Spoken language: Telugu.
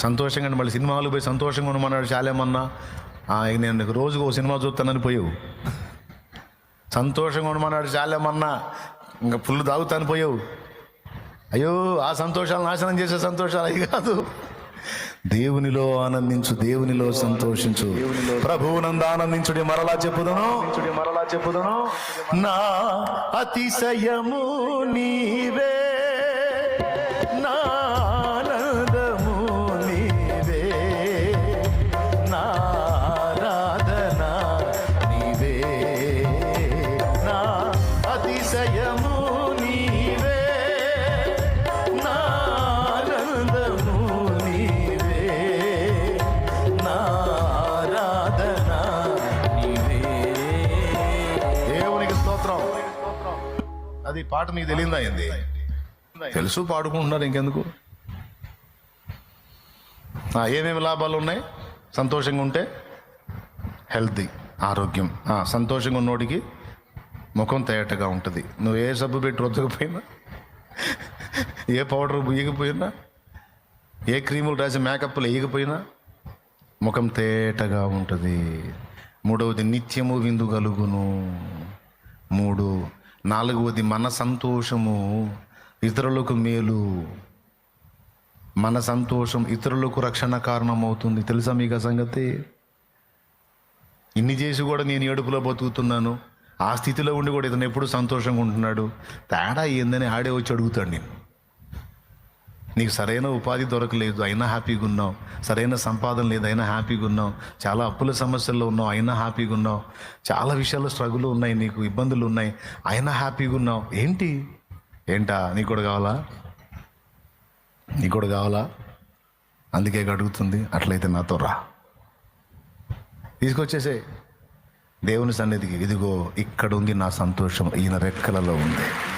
సంతోషంగా మళ్ళీ సినిమాలు పోయి సంతోషంగా ఉండమన్నాడు చాలేమన్నా. ఆ, నేను రోజుకు ఓ సినిమా చూస్తానని పోయావు. సంతోషంగా ఉండమన్నాడు చాలేమన్నా. ఇంకా ఫుల్ తాగుతాను పోయావు. అయ్యో ఆ సంతోషాలు నాశనం చేసే సంతోషాలు అవి కాదు. దేవునిలో ఆనందించు దేవునిలో సంతోషించు. ప్రభువునంద ఆనందించుడి మరలా చెప్పుదను మరలా చెప్పుదను. నా అతిశయము నీవే. స్తోత్రం. అది పాట మీకు తెలియదా ఏంది? తెలుసు పాడుకుంటున్నారు ఇంకెందుకు? ఏమేమి లాభాలు ఉన్నాయి? సంతోషంగా ఉంటే హెల్తీ ఆరోగ్యం. సంతోషంగా ఉన్నోడికి ముఖం తేటగా ఉంటుంది. నువ్వు ఏ సబ్బు పెట్టి రుద్దకపోయినా? ఏ పౌడర్ వేయకపోయినా ఏ క్రీములు రాసి మేకప్లు వేయకపోయినా ముఖం తేటగా ఉంటుంది. మూడవది నిత్యము విందు కలుగును. మూడు. నాలుగవది మన సంతోషము ఇతరులకు మేలు. మన సంతోషం ఇతరులకు రక్షణ కారణం అవుతుంది తెలుసా మీకు ఆ సంగతి? ఇన్ని చేసి కూడా నేను ఏడుపులో బతుకుతున్నాను. ఆ స్థితిలో ఉండి కూడా ఇతను ఎప్పుడు సంతోషంగా ఉంటున్నాడు? తేడా ఏందని ఆడే వచ్చి అడుగుతాడు నేను నీకు సరైన ఉపాధి దొరకలేదు అయినా హ్యాపీగా ఉన్నావు. సరైన సంపాదన లేదు అయినా హ్యాపీగా ఉన్నావు. చాలా అప్పుల సమస్యల్లో ఉన్నావు అయినా హ్యాపీగా ఉన్నావు. చాలా విషయాల్లో స్ట్రగుల్ ఉన్నాయి నీకు ఇబ్బందులు ఉన్నాయి అయినా హ్యాపీగా ఉన్నావు. ఏంటి? ఏంటా? నీకు కూడా కావాలా? నీకు కూడా కావాలా? అందుకే అడుగుతుంది అట్లయితే నాతో రా. తీసుకొచ్చేసే. దేవుని సన్నిధికి ఇదిగో ఇక్కడ ఉంది నా సంతోషం ఈయన రెక్కలలో ఉంది.